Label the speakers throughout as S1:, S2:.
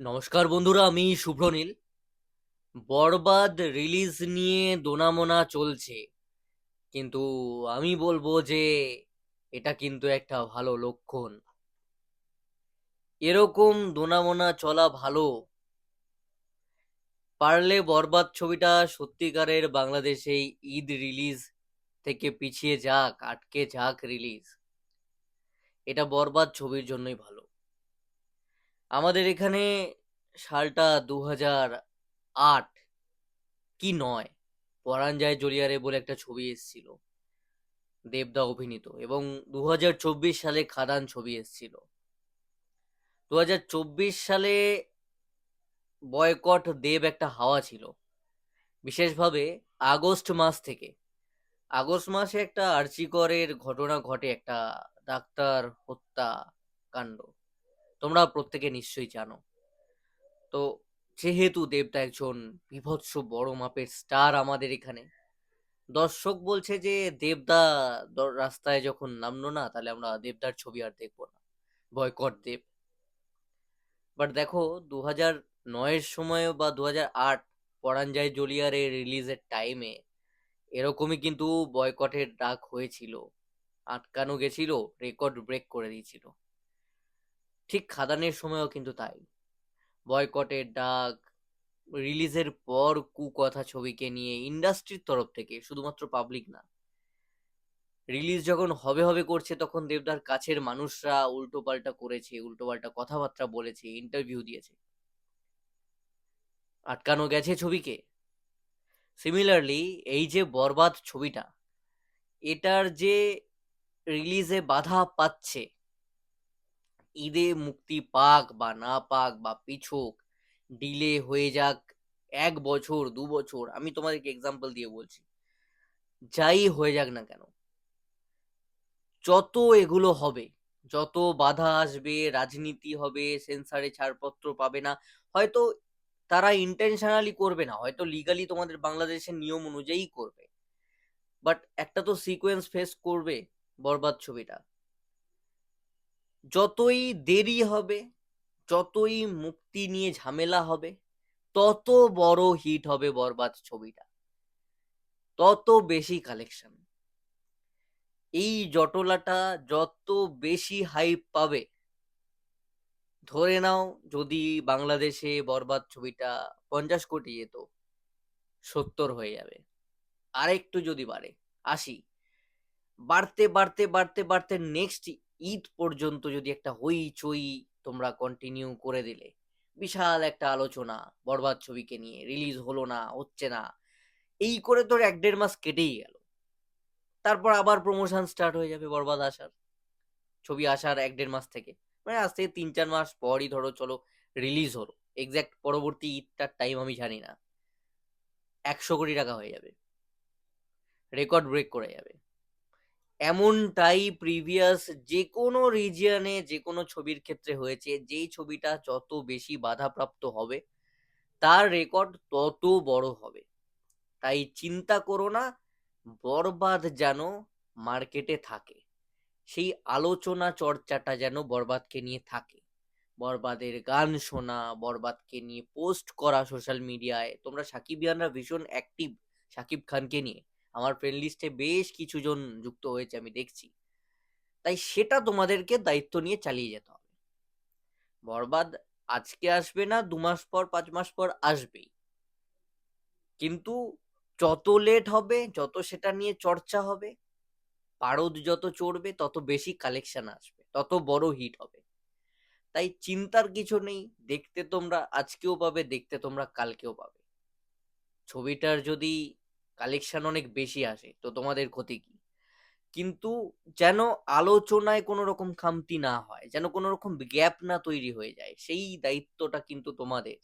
S1: নমস্কার বন্ধুরা, আমি শুভ্রনীল। বরবাদ রিলিজ নিয়ে দোনামোনা চলছে। কিন্তু আমি বলব যে, এটা কিন্তু একটা ভালো লক্ষণ। এরকম দোনামোনা চলা ভালো। পারলে বরবাদ ছবিটা সত্যিকারের বাংলাদেশে ঈদ রিলিজ থেকে পিছিয়ে যাক, আটকে যাক রিলিজ এটা বরবাদ ছবির জন্যই ভালো। আমাদের এখানে সালটা দু হাজার আট কি নয়? পরাণ যায় জলিয়ারে বলে একটা ছবি এসেছিল। দেবদা অভিনীত এবং দু হাজার চব্বিশ সালে খাদান ছবি এসেছিল। দু হাজার চব্বিশ সালে বয়কট দেব একটা হাওয়া ছিল। বিশেষভাবে আগস্ট মাস থেকে। আগস্ট মাসে একটা আর্চিকরের ঘটনা ঘটে, একটা ডাক্তার হত্যা কাণ্ড তোমরা প্রত্যেকে নিশ্চয়ই জানো। তো যেহেতু দেবদা একজন বিভৎস বড় মাপের স্টার আমাদের এখানে, দর্শক বলছে যে দেবদা রাস্তায় যখন নামলো না, তাহলে আমরা দেবদার ছবি আর দেখব না। Boycott Dev. বাট দেখো দু হাজার নয়ের সময় বা দু হাজার আট পরাণ যায় জলিয়ারে রিলিজের টাইমে এরকমই কিন্তু বয়কটের ডাক হয়েছিল। আটকানো গেছিল রেকর্ড ব্রেক করে দিয়েছিল। ঠিক খাদানের সময়ও কিন্তু তাই। বয়কটের ডাক, রিলিজের পর কুকথা ছবিকে নিয়ে ইন্ডাস্ট্রির তরফ থেকে, শুধুমাত্র পাবলিক না, রিলিজ যখন হবে হবে করছে তখন দেবদার কাছের মানুষরা উল্টোপাল্টা করেছে, উল্টোপাল্টা কথাবার্তা বলেছে ইন্টারভিউ দিয়েছে। আটকানো গেছে ছবিকে। সিমিলারলি এই যে বরবাদ ছবিটা, এটার যে রিলিজে বাধা পাচ্ছে ঈদে মুক্তি পাক বা না পাক বা পিছুক ডিলে হয়ে যাক এক বছর, দু বছর, আমি তোমাদেরকে এক্সাম্পল দিয়ে বলছি। যাই হয়ে যাক না কেন, যত এগুলো হবে, যত বাধা আসবে, রাজনীতি হবে সেন্সারে ছাড়পত্র পাবে না, হয়তো তারা ইন্টেনশনালি করবে না, হয়তো লিগালি তোমাদের বাংলাদেশের নিয়ম অনুযায়ী করবে বাট একটা তো সিকোয়েন্স ফেস করবে, বরবাদ ছবিটা। যতই দেরি হবে, যতই মুক্তি নিয়ে ঝামেলা হবে, তত বড় হিট হবে বরবাদ ছবিটা। তত বেশি কালেকশন এই জটলাটা যত বেশি হাইপ পাবে, ধরে নাও যদি বাংলাদেশে বরবাদ ছবিটা পঞ্চাশ কোটি যেত সত্তর হয়ে যাবে। আরেকটু যদি বাড়ে, আশি। বাড়তে বাড়তে বাড়তে বাড়তে নেক্সট ঈদ পর্যন্ত যদি একটা হইচই তোমরা কন্টিনিউ করে দিলে, বিশাল একটা আলোচনা, বরবাদ ছবিকে নিয়ে রিলিজ হলো না, হচ্ছে না, এই করে তোর এক দেড় মাস কেটেই গেল। তারপর আবার প্রমোশন স্টার্ট হয়ে যাবে বরবাদ আসার, ছবি আসার এক দেড় মাস থেকে। মানে আজ থেকে তিন চার মাস পরই ধরো চলো রিলিজ হলো এক্স্যাক্ট পরবর্তী ঈদটার টাইম আমি জানি না। একশো কোটি টাকা হয়ে যাবে। রেকর্ড ব্রেক করে যাবে। এমনটাই প্রিভিয়াস যে কোনো রিজিয়নে যে কোনো ছবির ক্ষেত্রে হয়েছে, যেই ছবিটা যত বেশি বাধাপ্রাপ্ত হবে, তার রেকর্ড তত বড় হবে। তাই চিন্তা করো না, বরবাদ যেন মার্কেটে থাকে। সেই আলোচনা চর্চাটা যেন বরবাদকে নিয়ে থাকে। বরবাদের গান শোনা, বরবাদকে নিয়ে পোস্ট করা সোশ্যাল মিডিয়ায়। তোমরা সাকিব সাকিবিয়ানরা ভীষণ অ্যাক্টিভ সাকিব খানকে নিয়ে। আমার ফ্রেন্ড লিস্টে বেশ কিছু জন যুক্ত হয়েছে, আমি দেখছি। তাই সেটা তোমাদেরকে দায়িত্ব নিয়ে চালিয়ে যেতে হবে। বরবাদ আজকে আসবে না, দু মাস পর, পাঁচ মাস পর আসবেই। কিন্তু যত লেট হবে, যত সেটা নিয়ে চর্চা হবে, পারদ যত চড়বে, তত বেশি কালেকশন আসবে, তত বড় হিট হবে। তাই চিন্তার কিছু নেই, দেখতে তোমরা আজকেও পাবে, দেখতে তোমরা কালকেও পাবে। ছবিটার যদি কালেকশন অনেক বেশি আসে, তো তোমাদের ক্ষতি কি? কিন্তু যেন আলোচনায় কোনো রকম খামতি না হয়, যেন কোনো রকম গ্যাপ না তৈরি হয়ে যায়, সেই দায়িত্বটা কিন্তু তোমাদের,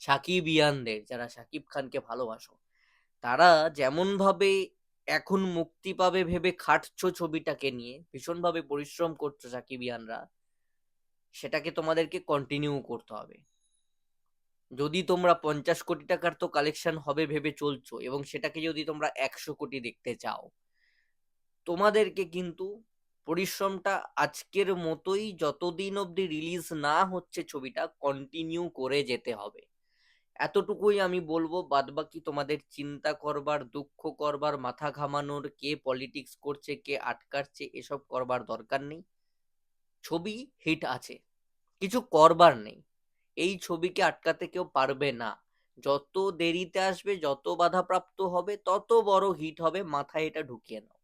S1: সাকিব ইয়ানদের, যারা সাকিব খানকে ভালোবাসো। তারা যেমন ভাবে এখন মুক্তি পাবে ভেবে খাটছো ছবিটাকে নিয়ে, ভীষণভাবে পরিশ্রম করছ সাকিব ইয়ানরা, সেটাকে তোমাদেরকে কন্টিনিউ করতে হবে। যদি তোমরা পঞ্চাশ কোটি টাকার তো কালেকশন হবে ভেবে চলছো এবং সেটাকে যদি তোমরা একশো কোটি দেখতে চাও, তোমাদেরকে কিন্তু পরিশ্রমটা আজকের মতোই যতদিন অবধি রিলিজ না হচ্ছে ছবিটা কন্টিনিউ করে যেতে হবে। এতটুকুই আমি বলব, বাদবাকি তোমাদের চিন্তা করবার, দুঃখ করবার, মাথা ঘামানোর, কে পলিটিক্স করছে, কে আটকাচ্ছে, এসব করবার দরকার নেই। ছবি হিট আছে, কিছু করবার নেই। এই ছবিকে আটকাতে কেউ পারবে না। যত দেরিতে আসবে, যত বাধাপ্রাপ্ত হবে, তত বড় হিট হবে, মাথায় এটা ঢুকিয়ে নাও।